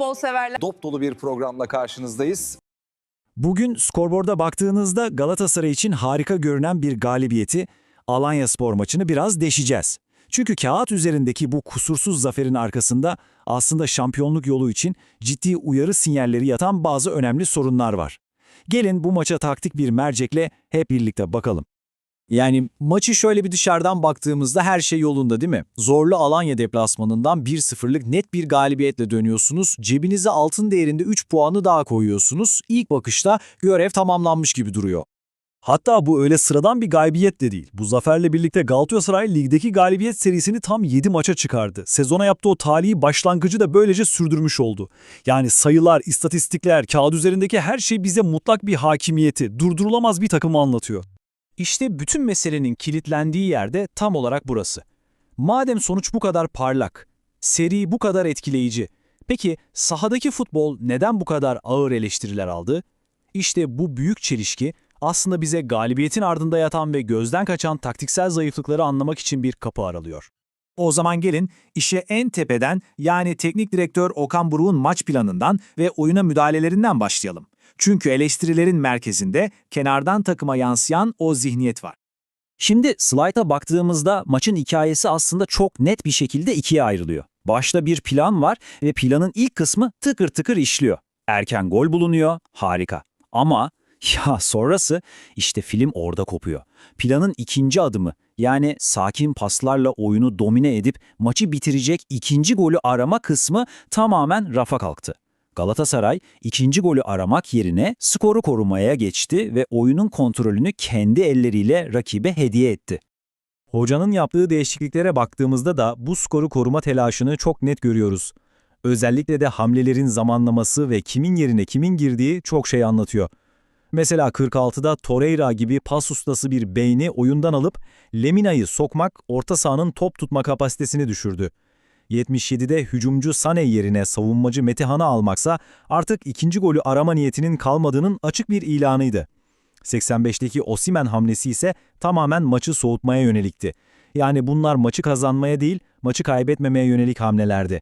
futbol severler. Dop dolu bir programla karşınızdayız. Bugün skorboarda baktığınızda Galatasaray için harika görünen bir galibiyeti Alanya Spor maçını biraz deşeceğiz. Çünkü kağıt üzerindeki bu kusursuz zaferin arkasında aslında şampiyonluk yolu için ciddi uyarı sinyalleri yatan bazı önemli sorunlar var. Gelin bu maça taktik bir mercekle hep birlikte bakalım. Yani maçı şöyle bir dışarıdan baktığımızda her şey yolunda değil mi? Zorlu Alanya deplasmanından 1-0'lık net bir galibiyetle dönüyorsunuz. Cebinize altın değerinde 3 puanı daha koyuyorsunuz. İlk bakışta görev tamamlanmış gibi duruyor. Hatta bu öyle sıradan bir galibiyet de değil. Bu zaferle birlikte Galatasaray ligdeki galibiyet serisini tam 7 maça çıkardı. Sezona yaptığı o talihi başlangıcı da böylece sürdürmüş oldu. Yani sayılar, istatistikler, kağıt üzerindeki her şey bize mutlak bir hakimiyeti, durdurulamaz bir takımı anlatıyor. İşte bütün meselenin kilitlendiği yerde tam olarak burası. Madem sonuç bu kadar parlak, seri bu kadar etkileyici, peki sahadaki futbol neden bu kadar ağır eleştiriler aldı? İşte bu büyük çelişki aslında bize galibiyetin ardında yatan ve gözden kaçan taktiksel zayıflıkları anlamak için bir kapı aralıyor. O zaman gelin işe en tepeden yani teknik direktör Okan Buruk'un maç planından ve oyuna müdahalelerinden başlayalım. Çünkü eleştirilerin merkezinde kenardan takıma yansıyan o zihniyet var. Şimdi slayta baktığımızda maçın hikayesi aslında çok net bir şekilde ikiye ayrılıyor. Başta bir plan var ve planın ilk kısmı tıkır tıkır işliyor. Erken gol bulunuyor, harika. Ama ya sonrası işte film orada kopuyor. Planın ikinci adımı yani sakin paslarla oyunu domine edip maçı bitirecek ikinci golü arama kısmı tamamen rafa kalktı. Galatasaray ikinci golü aramak yerine skoru korumaya geçti ve oyunun kontrolünü kendi elleriyle rakibe hediye etti. Hocanın yaptığı değişikliklere baktığımızda da bu skoru koruma telaşını çok net görüyoruz. Özellikle de hamlelerin zamanlaması ve kimin yerine kimin girdiği çok şey anlatıyor. Mesela 46'da Torreira gibi pas ustası bir beyni oyundan alıp Lemina'yı sokmak orta sahanın top tutma kapasitesini düşürdü. 77'de hücumcu Sane yerine savunmacı Metehan'ı almaksa artık ikinci golü arama niyetinin kalmadığının açık bir ilanıydı. 85'teki Osimen hamlesi ise tamamen maçı soğutmaya yönelikti. Yani bunlar maçı kazanmaya değil, maçı kaybetmemeye yönelik hamlelerdi.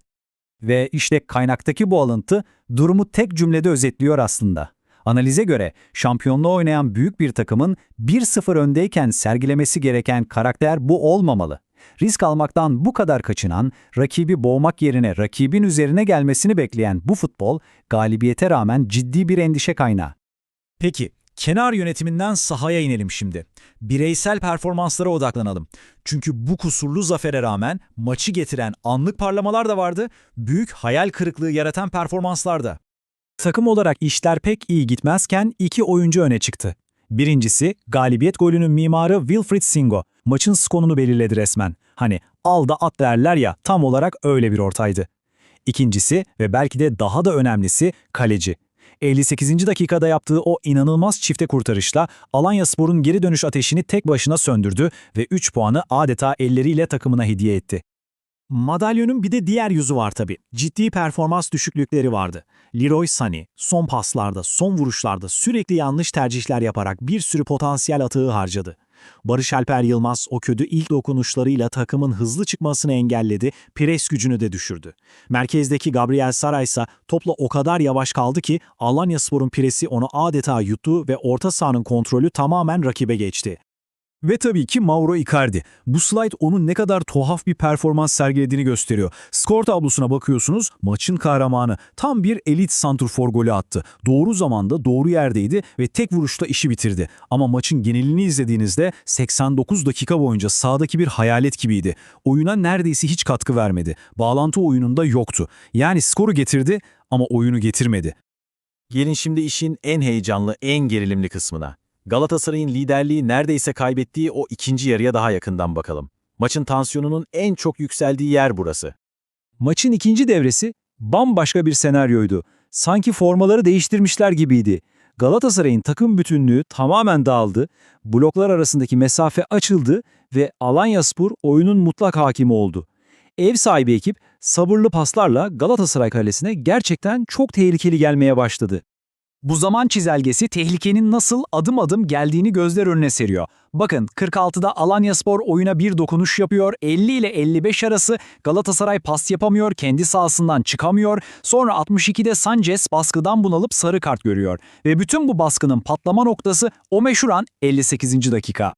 Ve işte kaynaktaki bu alıntı durumu tek cümlede özetliyor aslında. Analize göre şampiyonluğu oynayan büyük bir takımın 1-0 öndeyken sergilemesi gereken karakter bu olmamalı. Risk almaktan bu kadar kaçınan, rakibi boğmak yerine rakibin üzerine gelmesini bekleyen bu futbol, galibiyete rağmen ciddi bir endişe kaynağı. Peki, kenar yönetiminden sahaya inelim şimdi. Bireysel performanslara odaklanalım. Çünkü bu kusurlu zafere rağmen maçı getiren anlık parlamalar da vardı, büyük hayal kırıklığı yaratan performanslar da. Takım olarak işler pek iyi gitmezken iki oyuncu öne çıktı. Birincisi, galibiyet golünün mimarı Wilfried Singo. Maçın skonunu belirledi resmen. Hani al da at derler ya tam olarak öyle bir ortaydı. İkincisi ve belki de daha da önemlisi kaleci. 58. dakikada yaptığı o inanılmaz çifte kurtarışla Alanyaspor'un geri dönüş ateşini tek başına söndürdü ve 3 puanı adeta elleriyle takımına hediye etti. Madalyonun bir de diğer yüzü var tabii. Ciddi performans düşüklükleri vardı. Leroy Sané son paslarda, son vuruşlarda sürekli yanlış tercihler yaparak bir sürü potansiyel atığı harcadı. Barış Alper Yılmaz o kötü ilk dokunuşlarıyla takımın hızlı çıkmasını engelledi, pres gücünü de düşürdü. Merkezdeki Gabriel Saray ise topla o kadar yavaş kaldı ki Alanyaspor'un presi onu adeta yuttu ve orta sahanın kontrolü tamamen rakibe geçti. Ve tabii ki Mauro Icardi. Bu slide onun ne kadar tuhaf bir performans sergilediğini gösteriyor. Skor tablosuna bakıyorsunuz, maçın kahramanı tam bir elit santrfor golü attı. Doğru zamanda doğru yerdeydi ve tek vuruşla işi bitirdi. Ama maçın genelini izlediğinizde 89 dakika boyunca sahadaki bir hayalet gibiydi. Oyuna neredeyse hiç katkı vermedi. Bağlantı oyununda yoktu. Yani skoru getirdi ama oyunu getirmedi. Gelin şimdi işin en heyecanlı, en gerilimli kısmına. Galatasaray'ın liderliği neredeyse kaybettiği o ikinci yarıya daha yakından bakalım. Maçın tansiyonunun en çok yükseldiği yer burası. Maçın ikinci devresi bambaşka bir senaryoydu. Sanki formaları değiştirmişler gibiydi. Galatasaray'ın takım bütünlüğü tamamen dağıldı, bloklar arasındaki mesafe açıldı ve Alanyaspor oyunun mutlak hakimi oldu. Ev sahibi ekip sabırlı paslarla Galatasaray kalesine gerçekten çok tehlikeli gelmeye başladı. Bu zaman çizelgesi tehlikenin nasıl adım adım geldiğini gözler önüne seriyor. Bakın 46'da Alanyaspor oyuna bir dokunuş yapıyor. 50 ile 55 arası Galatasaray pas yapamıyor, kendi sahasından çıkamıyor. Sonra 62'de Sanchez baskıdan bunalıp sarı kart görüyor. Ve bütün bu baskının patlama noktası o meşhur an 58. dakika.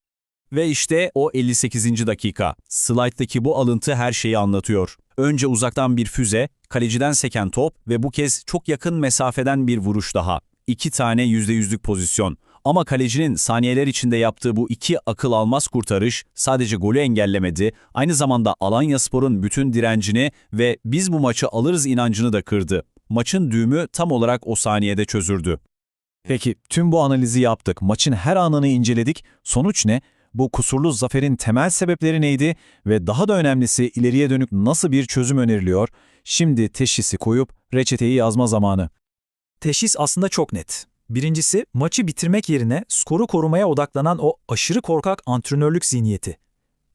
Ve işte o 58. dakika. Slide'daki bu alıntı her şeyi anlatıyor. Önce uzaktan bir füze, kaleciden seken top ve bu kez çok yakın mesafeden bir vuruş daha. İki tane %100'lük pozisyon. Ama kalecinin saniyeler içinde yaptığı bu iki akıl almaz kurtarış sadece golü engellemedi, aynı zamanda Alanyaspor'un bütün direncini ve biz bu maçı alırız inancını da kırdı. Maçın düğümü tam olarak o saniyede çözürdü. Peki tüm bu analizi yaptık, maçın her anını inceledik. Sonuç ne? Bu kusurlu zaferin temel sebepleri neydi ve daha da önemlisi ileriye dönük nasıl bir çözüm öneriliyor? Şimdi teşhisi koyup reçeteyi yazma zamanı. Teşhis aslında çok net. Birincisi, maçı bitirmek yerine skoru korumaya odaklanan o aşırı korkak antrenörlük zihniyeti.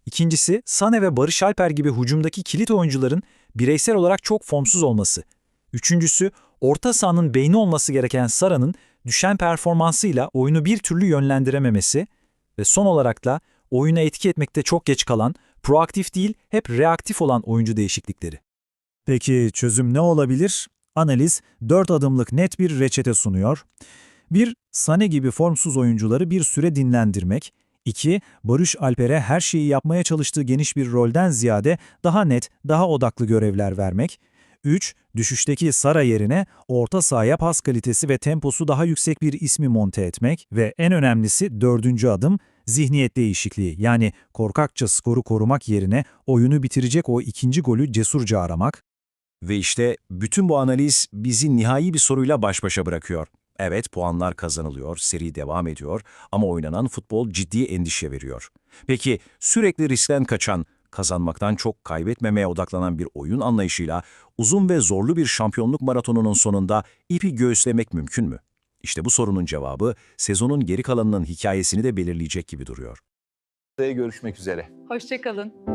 İkincisi, Sane ve Barış Alper gibi hücumdaki kilit oyuncuların bireysel olarak çok formsuz olması. Üçüncüsü, orta sahanın beyni olması gereken Sara'nın düşen performansıyla oyunu bir türlü yönlendirememesi ve son olarak da oyuna etki etmekte çok geç kalan, proaktif değil hep reaktif olan oyuncu değişiklikleri. Peki çözüm ne olabilir? Analiz 4 adımlık net bir reçete sunuyor. 1. Sane gibi formsuz oyuncuları bir süre dinlendirmek. 2. Barış Alper'e her şeyi yapmaya çalıştığı geniş bir rolden ziyade daha net, daha odaklı görevler vermek. 3. Düşüşteki Sara yerine orta sahaya pas kalitesi ve temposu daha yüksek bir ismi monte etmek ve en önemlisi dördüncü adım zihniyet değişikliği yani korkakça skoru korumak yerine oyunu bitirecek o ikinci golü cesurca aramak. Ve işte bütün bu analiz bizi nihai bir soruyla baş başa bırakıyor. Evet puanlar kazanılıyor, seri devam ediyor ama oynanan futbol ciddi endişe veriyor. Peki sürekli riskten kaçan, kazanmaktan çok kaybetmemeye odaklanan bir oyun anlayışıyla uzun ve zorlu bir şampiyonluk maratonunun sonunda ipi göğüslemek mümkün mü? İşte bu sorunun cevabı sezonun geri kalanının hikayesini de belirleyecek gibi duruyor. Görüşmek üzere. Hoşçakalın.